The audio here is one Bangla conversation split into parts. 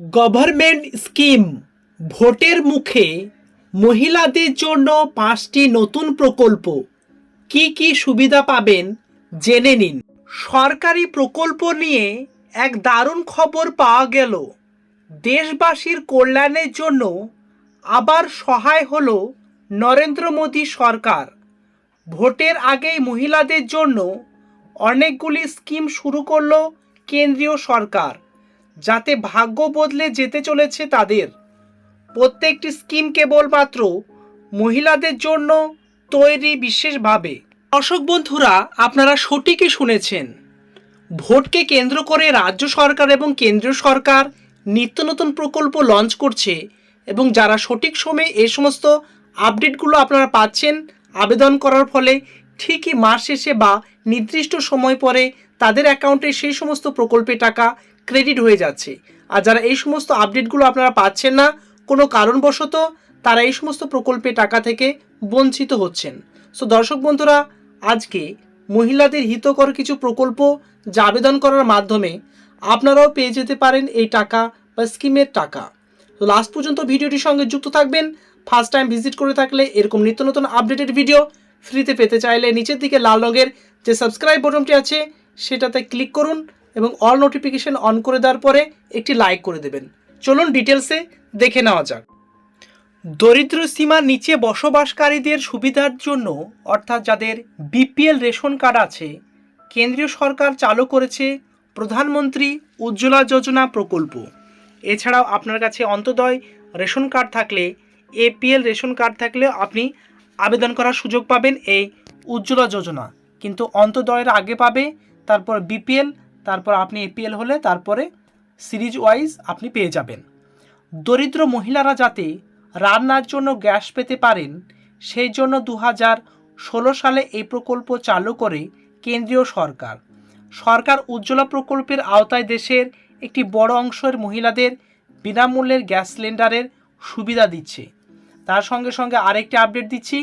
গভর্নমেন্ট স্কিম ভোটের মুখে মহিলাদের জন্য পাঁচটি নতুন প্রকল্প। কি কি সুবিধা পাবেন জেনে নিন। সরকারি প্রকল্প নিয়ে এক দারুণ খবর পাওয়া গেল। দেশবাসীর কল্যাণের জন্য আবার সহায় হলো নরেন্দ্র মোদী সরকার। ভোটের আগেই মহিলাদের জন্য অনেকগুলি স্কিম শুরু করল কেন্দ্রীয় সরকার। যাতে ভাগ্য বদলে যেতে চলেছে তাদের। প্রত্যেকটি স্কিম কেবলমাত্র মহিলাদের জন্য তৈরি বিশেষভাবে। দর্শক বন্ধুরা, আপনারা সঠিকই শুনেছেন। ভোটকে কেন্দ্র করে রাজ্য সরকার এবং কেন্দ্রীয় সরকার নিত্য নতুন প্রকল্প লঞ্চ করছে এবং যারা সঠিক সময়ে এই সমস্ত আপডেটগুলো আপনারা পাচ্ছেন, আবেদন করার ফলে ঠিকই মাস শেষে বা নির্দিষ্ট সময় পরে তাদের অ্যাকাউন্টে সেই সমস্ত প্রকল্পে টাকা ক্রেডিট হয়ে যাচ্ছে। আর যারা এই সমস্ত আপডেটগুলো আপনারা পাচ্ছেন না, কোনো কারণবশত তারা এই সমস্ত প্রকল্পে টাকা থেকে বঞ্চিত হচ্ছেন। সো দর্শক বন্ধুরা, আজকে মহিলাদের হিতকর কিছু প্রকল্প যা আবেদন করার মাধ্যমে আপনারাও পেয়ে যেতে পারেন এই টাকা বা স্কিমের টাকা। তো লাস্ট পর্যন্ত ভিডিওটির সঙ্গে যুক্ত থাকবেন। ফার্স্ট টাইম ভিজিট করে থাকলে এরকম নিত্য নতুন আপডেটেড ভিডিও ফ্রিতে পেতে চাইলে নিচের দিকে লাল রঙের যে সাবস্ক্রাইব বটনটি আছে, সেটাতে ক্লিক করুন। এবং অল নোটিফিকেশন অন করে দেওয়ার পরে একটি লাইক করে দেবেন। চলুন ডিটেলসে দেখে নেওয়া যাক। দরিদ্র সীমার নিচে বসবাসকারীদের সুবিধার জন্য, অর্থাৎ যাদের বিপিএল রেশন কার্ড আছে, কেন্দ্রীয় সরকার চালু করেছে প্রধানমন্ত্রী উজ্জ্বলা যোজনা প্রকল্প। এছাড়াও আপনার কাছে অন্তদয় রেশন কার্ড থাকলে এপিএল রেশন কার্ড থাকলে আপনি আবেদন করার সুযোগ পাবেন এই উজ্জ্বলা যোজনা। কিন্তু অন্তদয়ের আগে পাবে, তারপর বিপিএল তারপর আপনি এপিএল হলে তারপরে সিরিজ ওয়াইজ আপনি পেয়ে যাবেন। দরিদ্র মহিলারা যাতে রান্নার জন্য গ্যাস পেতে পারেন, সেই জন্য দু হাজার ষোলো সালে এই প্রকল্প চালু করে কেন্দ্রীয় সরকার। সরকার উজ্জ্বলা প্রকল্পের আওতায় দেশের একটি বড় অংশের মহিলাদের বিনামূল্যের গ্যাস সিলিন্ডারের সুবিধা দিচ্ছে। তার সঙ্গে সঙ্গে আরেকটি আপডেট দিচ্ছি,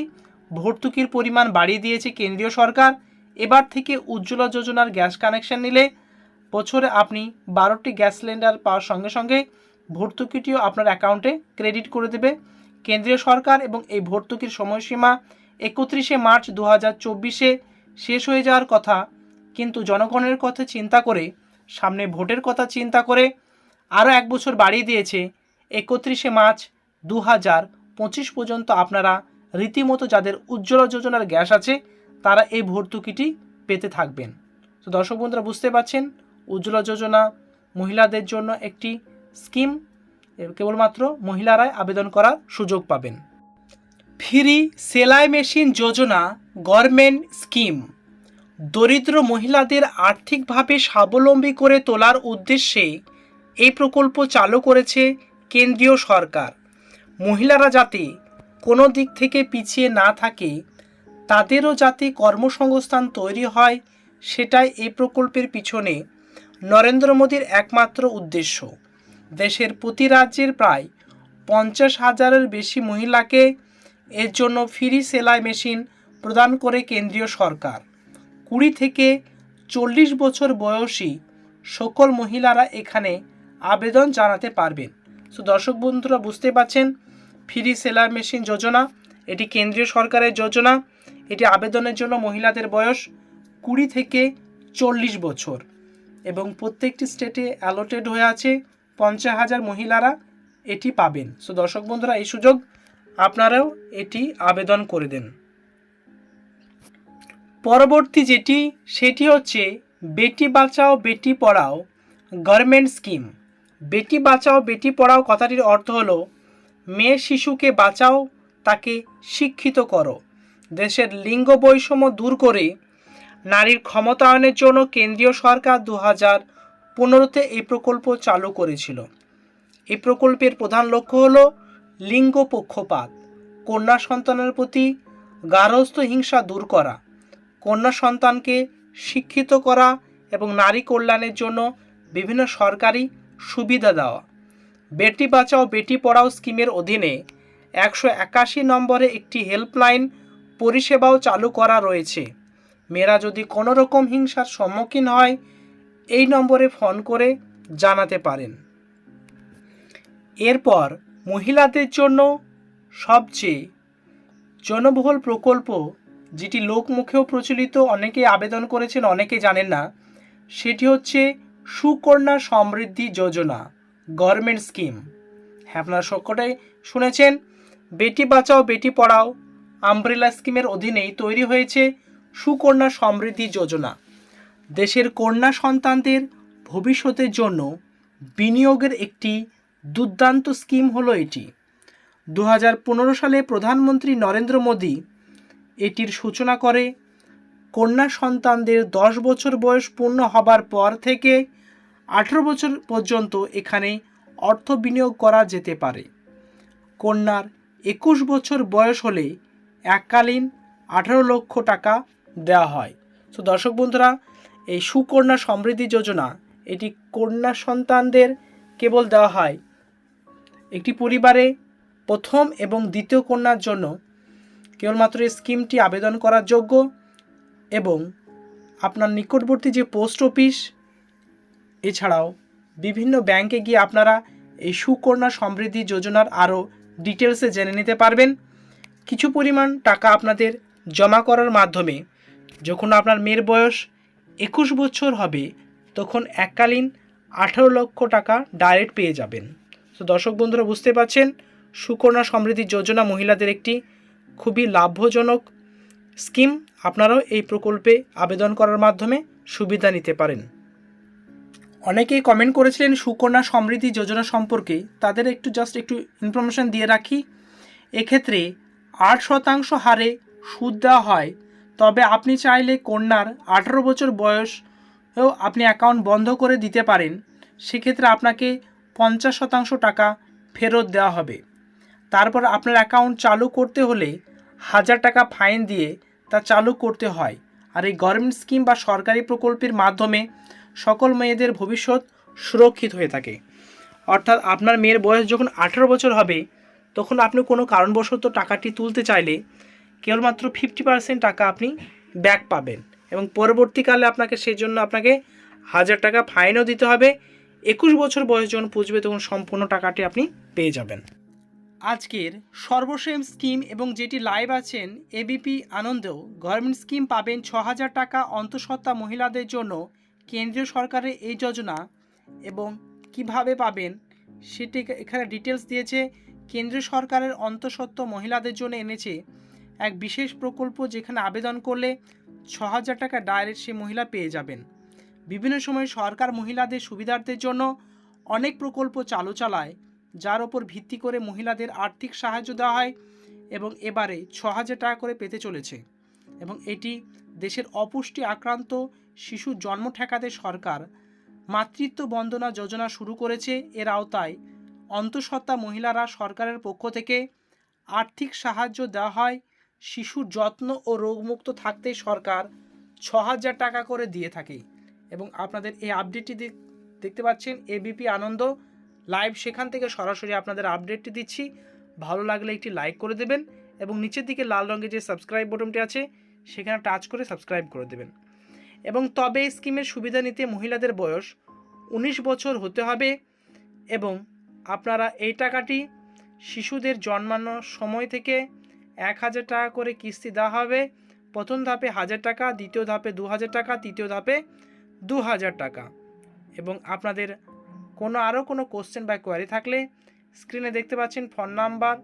ভর্তুকির পরিমাণ বাড়িয়ে দিয়েছে কেন্দ্রীয় সরকার। এবার থেকে উজ্জ্বলা যোজনার গ্যাস কানেকশন নিলে বছরে আপনি বারোটি গ্যাস সিলিন্ডার পাওয়ার সঙ্গে সঙ্গে ভর্তুকিটিও আপনার অ্যাকাউন্টে ক্রেডিট করে দেবে। কেন্দ্রীয় সরকার এবং এই ভর্তুকির সময়সীমা একত্রিশে মার্চ দু হাজার চব্বিশে শেষ হয়ে যাওয়ার কথা। কিন্তু জনগণের কথা চিন্তা করে, সামনে ভোটের কথা চিন্তা করে আরও এক বছর বাড়িয়ে দিয়েছে। একত্রিশে মার্চ দু হাজার পঁচিশ পর্যন্ত আপনারা রীতিমতো যাদের উজ্জ্বলা যোজনার গ্যাস আছে, তারা এই ভর্তুকিটি পেতে থাকবেন। তো দর্শক বন্ধুরা, বুঝতে পারছেন? উজ্জ্বলা যোজনা মহিলাদের জন্য একটি স্কিম কেবলমাত্র মহিলারাই আবেদন করার সুযোগ পাবেন। ফ্রি সেলাই মেশিন যোজনা গভর্নমেন্ট স্কিম। দরিদ্র মহিলাদের আর্থিকভাবে স্বাবলম্বী করে তোলার উদ্দেশ্যে এই প্রকল্প চালু করেছে কেন্দ্রীয় সরকার। মহিলারা যাতে কোনো দিক থেকে পিছিয়ে না থাকে, তাদেরও যাতে কর্মসংস্থান তৈরি হয়, সেটাই এই প্রকল্পের পিছনে নরেন্দ্র মোদীর একমাত্র উদ্দেশ্য। দেশের প্রতি রাজ্যের প্রায় পঞ্চাশ হাজারের বেশি মহিলাকে এর জন্য ফ্রি সেলাই মেশিন প্রদান করে কেন্দ্রীয় সরকার। কুড়ি থেকে চল্লিশ বছর বয়সী সকল মহিলারা এখানে আবেদন জানাতে পারবেন। তো দর্শক বন্ধুরা, বুঝতে পারছেন? ফ্রি সেলাই মেশিন যোজনা, এটি কেন্দ্রীয় সরকারের যোজনা। এটি আবেদনের জন্য মহিলাদের বয়স কুড়ি থেকে চল্লিশ বছর। এবং প্রত্যেকটি স্টেটে অ্যালোটেড হয়ে আছে পঞ্চাশ হাজার মহিলারা এটি পাবেন। সো দর্শক বন্ধুরা, এই সুযোগ আপনারাও এটি আবেদন করে দেন। পরবর্তী যেটি, সেটি হচ্ছে বেটি বাঁচাও, বেটি পড়াও গভর্নমেন্ট স্কিম বেটি বাঁচাও, বেটি পড়াও কথাটির অর্থ হলো, মেয়ে শিশুকে বাঁচাও, তাকে শিক্ষিত করো। দেশের লিঙ্গ বৈষম্য দূর করে নারীর ক্ষমতায়নের জন্য কেন্দ্রীয় সরকার দু হাজার পনেরোতে এই প্রকল্প চালু করেছিল। এই প্রকল্পের প্রধান লক্ষ্য হল লিঙ্গ পক্ষপাত, কন্যা সন্তানের প্রতি গার্হস্থ্য হিংসা দূর করা, কন্যা সন্তানকে শিক্ষিত করা এবং নারী কল্যাণের জন্য বিভিন্ন সরকারি সুবিধা দেওয়া। বেটি বাঁচাও, বেটি পড়াও স্কিমের অধীনে একশো একাশি নম্বরে একটি হেল্পলাইন পরিষেবাও চালু করা রয়েছে। মেয়েরা যদি কোনো রকম হিংসার সম্মুখীন হয়, এই নম্বরে ফোন করে জানাতে পারেন। এরপর মহিলাদের জন্য সবচেয়ে জনবহুল প্রকল্প, যেটি লোকমুখেও প্রচলিত, অনেকে আবেদন করেছেন, অনেকে জানেন না, সেটি হচ্ছে সুকন্যা সমৃদ্ধি যোজনা, গভর্নমেন্ট স্কিম। হ্যাঁ আপনারা সকটাই শুনেছেন। বেটি বাঁচাও, বেটি পড়াও, আমব্রেলা স্কিমের অধীনেই তৈরি হয়েছে সুকন্যা সমৃদ্ধি যোজনা। দেশের কন্যা সন্তানদের ভবিষ্যতের জন্য বিনিয়োগের একটি দুর্দান্ত স্কিম হলো এটি। দু হাজার পনেরো সালে প্রধানমন্ত্রী নরেন্দ্র মোদী এটির সূচনা করে, কন্যা সন্তানদের দশ বছর বয়স পূর্ণ হবার পর থেকে আঠেরো বছর পর্যন্ত এখানে অর্থ বিনিয়োগ করা যেতে পারে। কন্যার একুশ বছর বয়স হলে এককালীন আঠারো লক্ষ টাকা দেওয়া হয়। তো দর্শক বন্ধুরা, এই সুকন্যা সমৃদ্ধি যোজনা, এটি কন্যা সন্তানদের কেবল দেওয়া হয় একটি পরিবারে প্রথম এবং দ্বিতীয় কন্যার জন্য। কেবলমাত্র এই স্কিমটি আবেদন করার যোগ্য এবং আপনার নিকটবর্তী যে পোস্ট অফিস, এছাড়াও বিভিন্ন ব্যাংকে গিয়ে আপনারা এই সুকন্যা সমৃদ্ধি যোজনার আরও ডিটেলসে জেনে নিতে পারবেন। কিছু পরিমাণ টাকা আপনাদের জমা করার মাধ্যমে যখন আপনার মেয়ের বয়স একুশ বছর হবে, তখন এককালীন আঠারো লক্ষ টাকা ডাইরেক্ট পেয়ে যাবেন। তো দর্শক বন্ধুরা, বুঝতে পারছেন? সুকন্যা সমৃদ্ধি যোজনা মহিলাদের একটি খুবই লাভজনক স্কিম। আপনারাও এই প্রকল্পে আবেদন করার মাধ্যমে সুবিধা নিতে পারেন। অনেকেই কমেন্ট করেছিলেন সুকন্যা সমৃদ্ধি যোজনা সম্পর্কে। তাদের একটু জাস্ট একটু ইনফরমেশান দিয়ে রাখি। এক্ষেত্রে আট শতাংশ হারে সুদ দেওয়া হয়। তবে আপনি চাইলে কন্যার আঠারো বছর বয়সেও আপনি অ্যাকাউন্ট বন্ধ করে দিতে পারেন। সেক্ষেত্রে আপনাকে পঞ্চাশ শতাংশ টাকা ফেরত দেওয়া হবে। তারপর আপনার অ্যাকাউন্ট চালু করতে হলে হাজার টাকা ফাইন দিয়ে তা চালু করতে হয়। আর এই গভর্নমেন্ট স্কিম বা সরকারি প্রকল্পের মাধ্যমে সকল মেয়েদের ভবিষ্যৎ সুরক্ষিত হয়ে থাকে। অর্থাৎ আপনার মেয়ের বয়স যখন আঠেরো বছর হবে, তখন আপনি কোনো কারণবশত টাকাটি তুলতে চাইলে কেবলমাত্র ফিফটি পার্সেন্ট টাকা আপনি ব্যাক পাবেন এবং পরবর্তীকালে আপনাকে সেই জন্য আপনাকে হাজার টাকা ফাইনও দিতে হবে। একুশ বছর বয়স যখন পুজবে তখন সম্পূর্ণ টাকাটি আপনি পেয়ে যাবেন। আজকের সর্বশেষ স্কিম এবং যেটি লাইভ আছেন এবিপি আনন্দেও গভর্নমেন্ট স্কিম পাবেন ছ হাজার টাকা অন্তঃসত্ত্বা মহিলাদের জন্য কেন্দ্রীয় সরকারের এই যোজনা এবং কীভাবে পাবেন সেটি এখানে ডিটেলস দিয়েছে। কেন্দ্রীয় সরকারের অন্তঃসত্ত্ব মহিলাদের জন্য এনেছে এক বিশেষ প্রকল্প যেখানে আবেদন করলে ছ হাজার টাকা ডাইরেক্ট সে মহিলা পেয়ে যাবেন। বিভিন্ন সময় সরকার মহিলাদের সুবিধার্থের জন্য অনেক প্রকল্প চালু চালায়, যার ওপর ভিত্তি করে মহিলাদের আর্থিক সাহায্য দেওয়া হয় এবং এবারে ছ হাজার টাকা করে পেতে চলেছে এবং এটি দেশের অপুষ্টি আক্রান্ত শিশু জন্ম ঠেকাতে সরকার মাতৃত্ব বন্দনা যোজনা শুরু করেছে। এর আওতায় অন্তঃসত্ত্বা মহিলারা সরকারের পক্ষ থেকে আর্থিক সাহায্য দেওয়া হয় শিশুর যত্ন ও রোগমুক্ত থাকতে সরকার ছ হাজার টাকা করে দিয়ে থাকে। এবং আপনাদের এই আপডেটটি দেখ- দেখতে পাচ্ছেন এবিপি আনন্দ লাইভ সেখান থেকে সরাসরি আপনাদের আপডেটটি দিচ্ছি। ভালো লাগলে একটি লাইক করে দেবেন এবং নিচের দিকে লাল রঙের যে সাবস্ক্রাইব বটনটি আছে, সেখানে টাচ করে সাবস্ক্রাইব করে দেবেন। এবং তবে এই স্কিমের সুবিধা নিতে মহিলাদের বয়স উনিশ বছর হতে হবে এবং আপনারা এই টাকাটি শিশুদের জন্মানোর সময় থেকে এক হাজার টাকা করে কিস্তি দেওয়া হবে। প্রথম ধাপে হাজার টাকা, দ্বিতীয় ধাপে দু হাজার টাকা, তৃতীয় ধাপে দু হাজার টাকা। এবং আপনাদের কোনো আরও কোনো কোশ্চেন বা কোয়ারি থাকলে স্ক্রিনে দেখতে পাচ্ছেন ফোন নাম্বার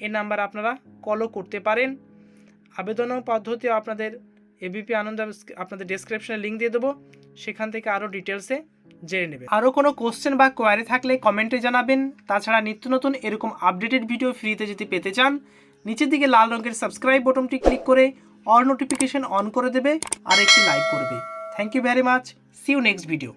এ নাম্বার আপনারা কলও করতে পারেন। আবেদন পদ্ধতি আপনাদের এবিপি আনন্দ আপনাদের ডেসক্রিপশনে লিঙ্ক দিয়ে দেবো। সেখান থেকে আরও ডিটেলসে জেনে নেবেন। আরও কোনো কোশ্চেন বা কোয়ারি থাকলে কমেন্টে জানাবেন। তাছাড়া নিত্য নতুন এরকম আপডেটেড ভিডিও ফ্রিতে যদি পেতে চান নিচের দিকে লাল রঙের সাবস্ক্রাইব বটনটি ক্লিক করে অল নোটিফিকেশন অন করে দেবে আর একটি লাইক করবে। Thank you very much see you next video